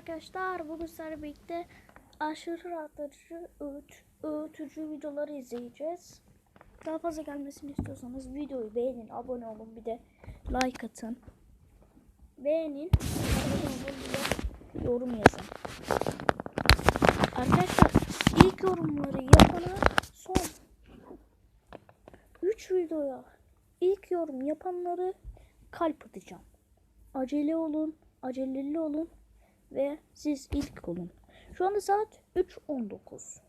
arkadaşlar. Bugün sizlerle birlikte aşırı rahatlatıcı, öğüt, öğütücü videoları izleyeceğiz. Daha fazla gelmesini istiyorsanız videoyu beğenin, abone olun, bir de like atın. Beğenin, abone yorum yazın. Arkadaşlar ilk yorumları yapana son 3 videoya ilk yorum yapanları kalp atacağım. Acele olun, aceleli olun ve siz ilk olun. Şu anda saat 3.19.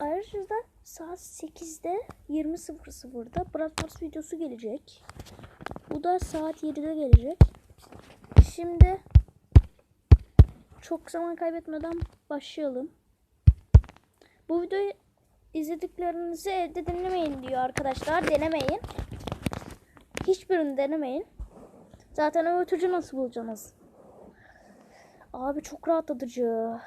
Ayrıca da saat 8'de 20.00'da Brawl Stars videosu gelecek. Bu da saat 7'de gelecek. Şimdi çok zaman kaybetmeden başlayalım. Bu videoyu izlediklerinizi evde dinlemeyin diyor arkadaşlar. Denemeyin. Hiçbirini denemeyin. Zaten öğütücü nasıl bulacaksınız? Abi çok rahatlatıcı.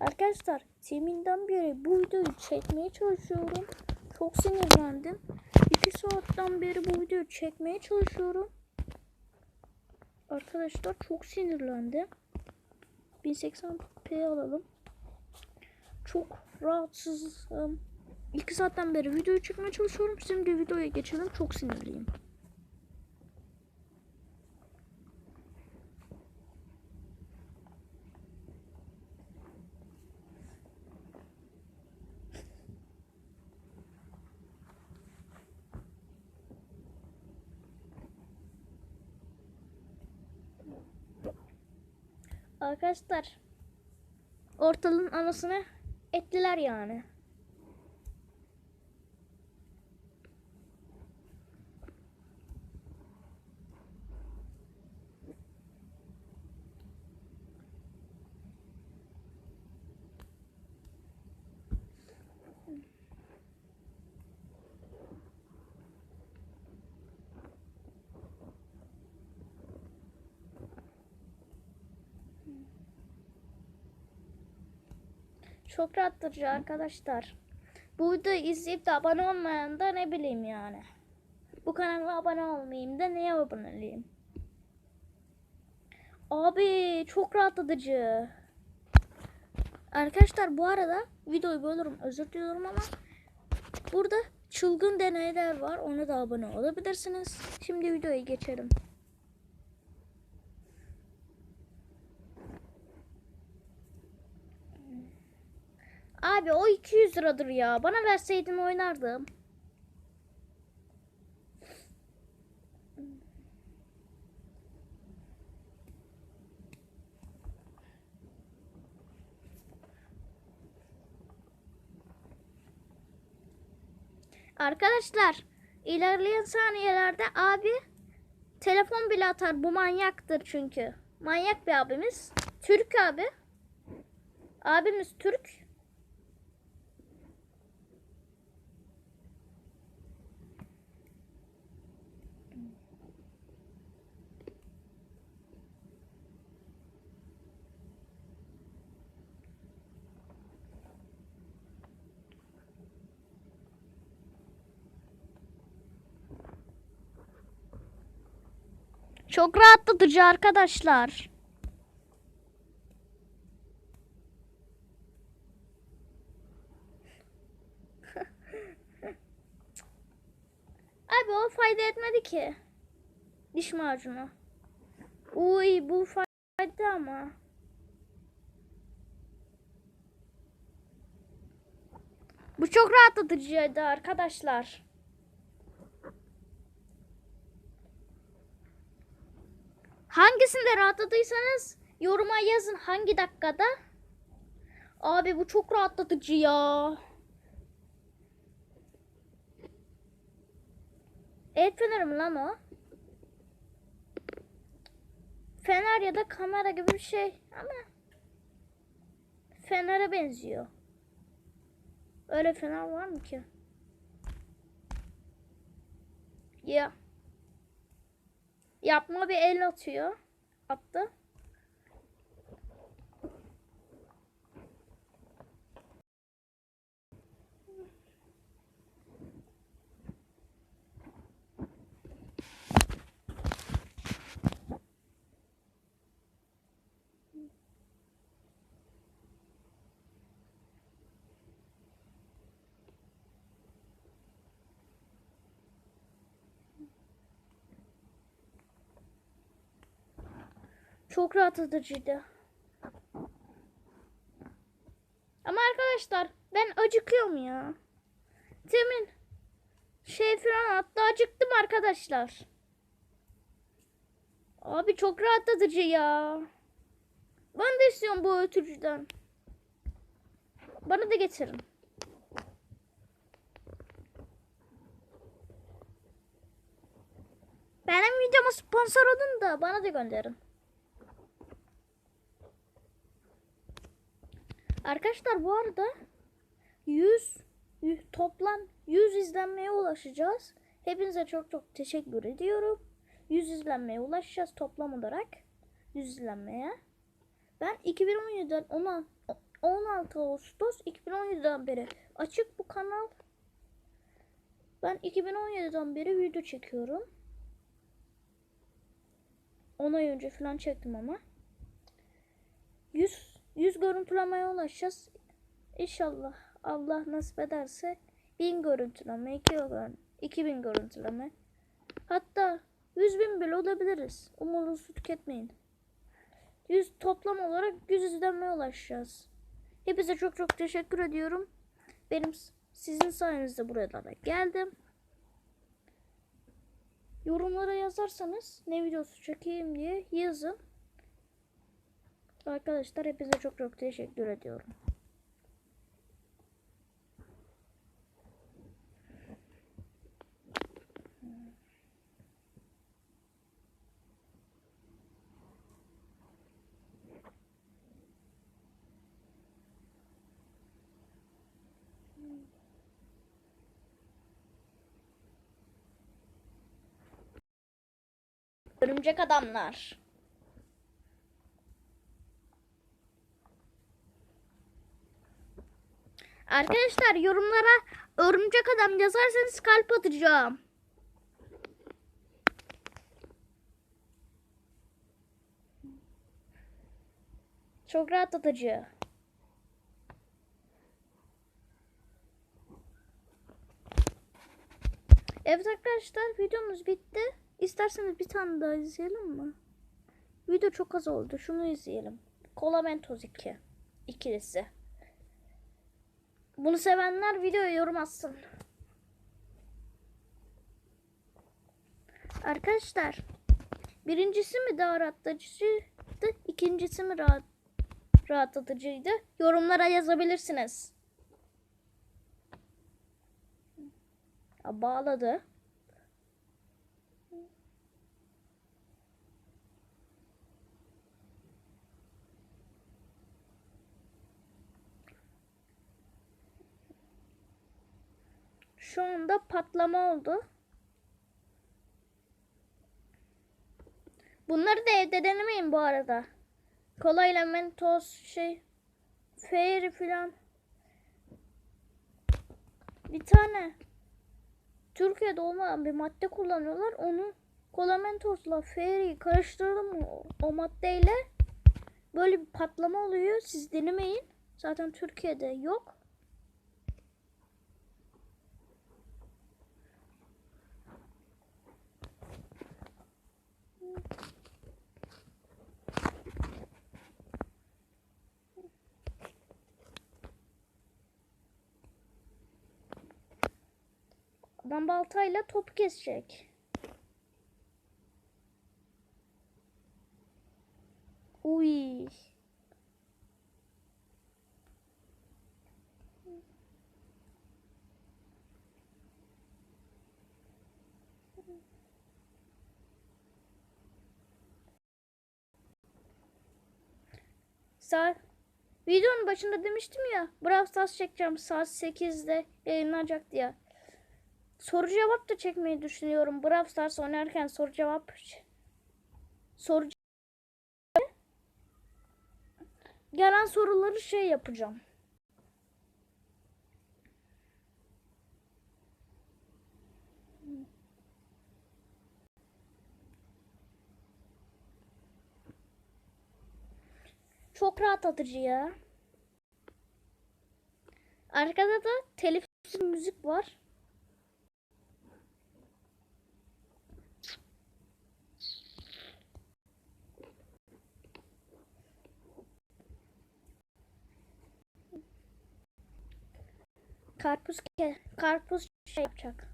Arkadaşlar teminden beri bu videoyu çekmeye çalışıyorum. Çok sinirlendim. 2 saatten beri bu videoyu çekmeye çalışıyorum. Arkadaşlar çok sinirlendim. 1080p alalım. Çok rahatsızım. 2 saatten beri videoyu çekmeye çalışıyorum. Şimdi videoya geçelim. Çok sinirliyim. Arkadaşlar ortalığın anasını ettiler yani. Çok rahatlatıcı arkadaşlar. Bu videoyu izleyip de abone olmayan da ne bileyim yani. Bu kanala abone olmayayım da neye abone olayım? Abi çok rahatlatıcı. Arkadaşlar bu arada videoyu bölürüm özür diliyorum ama burada çılgın deneyler var. Ona da abone olabilirsiniz. Şimdi videoya geçelim. Abi o 200 liradır ya. Bana verseydin oynardım. Arkadaşlar ilerleyen saniyelerde abi telefon bile atar. Bu manyaktır çünkü. Manyak bir abimiz. Türk abi. Abimiz Türk. Çok rahatlatıcı arkadaşlar. Abi o fayda etmedi ki. Diş macunu. Uy bu fayda ama. Bu çok rahatlatıcıydı arkadaşlar. Hangisinde rahatladıysanız yoruma yazın hangi dakikada. Abi bu çok rahatlatıcı ya. El feneri mi lan o? Fener ya da kamera gibi bir şey ama fenere benziyor. Öyle fener var mı ki? Ya. Yapma bir el atıyor. Attı. Çok rahatlatıcıydı. Ama arkadaşlar ben acıkıyorum ya. Demin şey falan hatta acıktım arkadaşlar. Abi çok rahatlatıcı ya. Ben de istiyorum bu ötürücüden. Bana da getirin. Benim videoma sponsor olun da bana da gönderin. Arkadaşlar bu arada 100, 100 toplam 100 izlenmeye ulaşacağız. Hepinize çok çok teşekkür ediyorum. 100 izlenmeye ulaşacağız toplam olarak. 100 izlenmeye. Ben 2017'den 10 16 Ağustos 2017'den beri açık bu kanal. Ben 2017'den beri video çekiyorum. 10 ay önce falan çektim ama. 100 100 görüntülemeye ulaşacağız. İnşallah Allah nasip ederse 1000 görüntüleme, 2 görüntüleme, 2000 görüntüleme. Hatta 100 bin bile olabiliriz. Umudunuzu tüketmeyin. 100 toplam olarak 100 izlenmeye ulaşacağız. Hepinize çok çok teşekkür ediyorum. Benim sizin sayenizde buralara geldim. Yorumlara yazarsanız ne videosu çekeyim diye yazın. Arkadaşlar hepinize çok çok teşekkür ediyorum. Örümcek adamlar. Arkadaşlar yorumlara örümcek adam yazarsanız kalp atacağım. Çok rahatlatıcı. Evet arkadaşlar videomuz bitti. İsterseniz bir tane daha izleyelim mi? Video çok az oldu. Şunu izleyelim. Kola Mentos 2. İkilisi. Bunu sevenler videoya yorum atsın. Arkadaşlar birincisi mi daha rahatlatıcıydı, ikincisi mi rahat, rahatlatıcıydı? Yorumlara yazabilirsiniz. Ya, bağladı. Şu anda patlama oldu. Bunları da evde denemeyin bu arada. Kolayla mentos şey fairy filan. Bir tane Türkiye'de olmayan bir madde kullanıyorlar. Onu kola mentosla fairy karıştırdım o, o maddeyle böyle bir patlama oluyor. Siz denemeyin. Zaten Türkiye'de yok. Adam baltayla top kesecek. Uy. Saat videonun başında demiştim ya Brawl Stars çekeceğim saat 8'de yayınlanacak diye. Soru cevap da çekmeyi düşünüyorum. Brawl Stars oynarken soru cevap soru gelen soruları şey yapacağım. Çok rahatlatıcı ya. Arkada da telifsiz müzik var. Karpuz ke karpuz şey yapacak.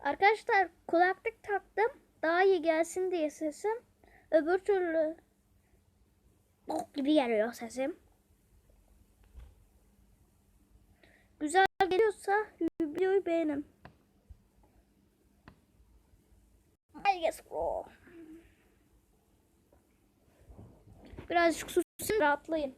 Arkadaşlar kulaklık taktım. Daha iyi gelsin diye sesim. Öbür türlü bok gibi geliyor sesim. Güzel geliyorsa videoyu beğenin. Bro. Birazcık susun rahatlayın.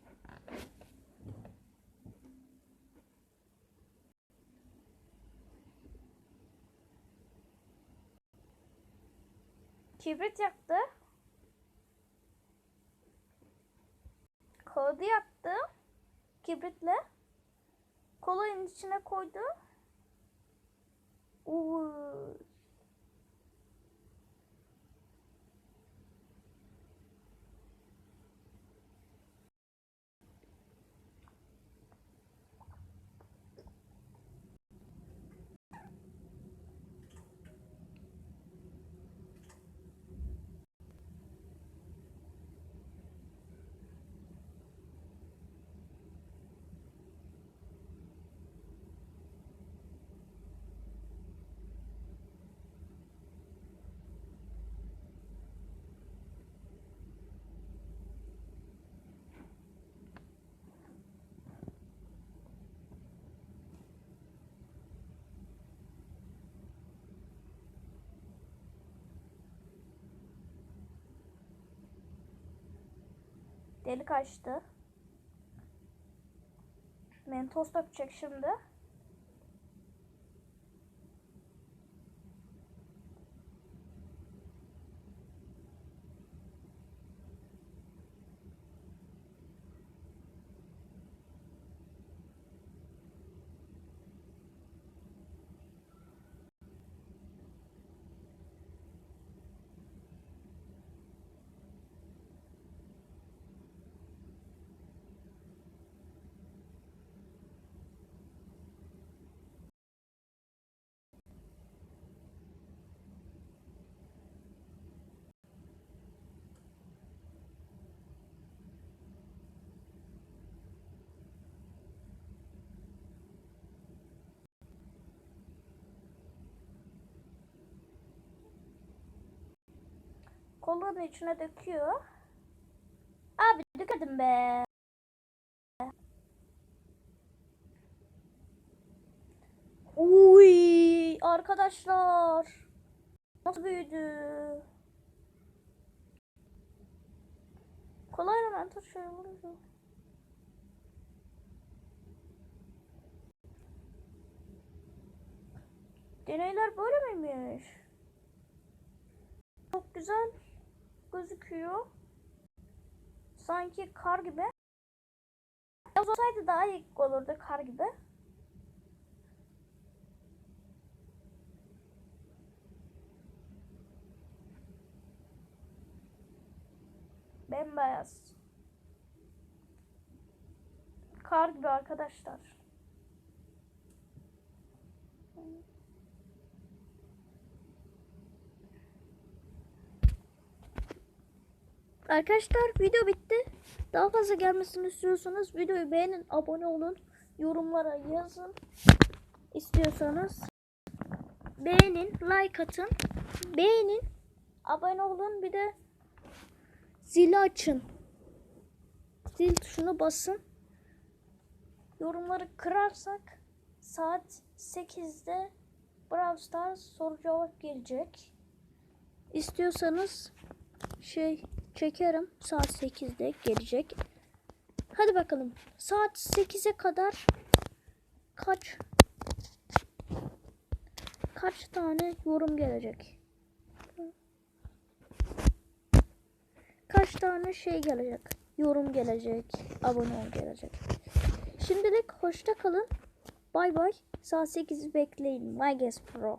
Kibrit yaktı. Kağıdı yaktı. Kibritle. Kolayın içine koydu. Delik açtı. Mentos dökecek şimdi. Kolanın içine döküyor. Abi dökedim be. Uy arkadaşlar. Nasıl büyüdü? Kolay hemen tut şöyle vurunca. Deneyler böyle miymiş? Çok güzel gözüküyor. Sanki kar gibi. Yaz olsaydı daha iyi olurdu kar gibi. Bembeyaz. Kar gibi arkadaşlar. Arkadaşlar video bitti. Daha fazla gelmesini istiyorsanız videoyu beğenin, abone olun, yorumlara yazın. İstiyorsanız beğenin, like atın. Beğenin, abone olun bir de zili açın. Zil tuşuna basın. Yorumları kırarsak saat 8'de Brawl Stars soru cevap gelecek. İstiyorsanız şey çekerim. Saat 8'de gelecek. Hadi bakalım. Saat 8'e kadar kaç kaç tane yorum gelecek? Kaç tane şey gelecek? Yorum gelecek, abone ol gelecek. Şimdilik hoşça kalın. Bay bay. Saat 8'i bekleyin. My Guess Pro.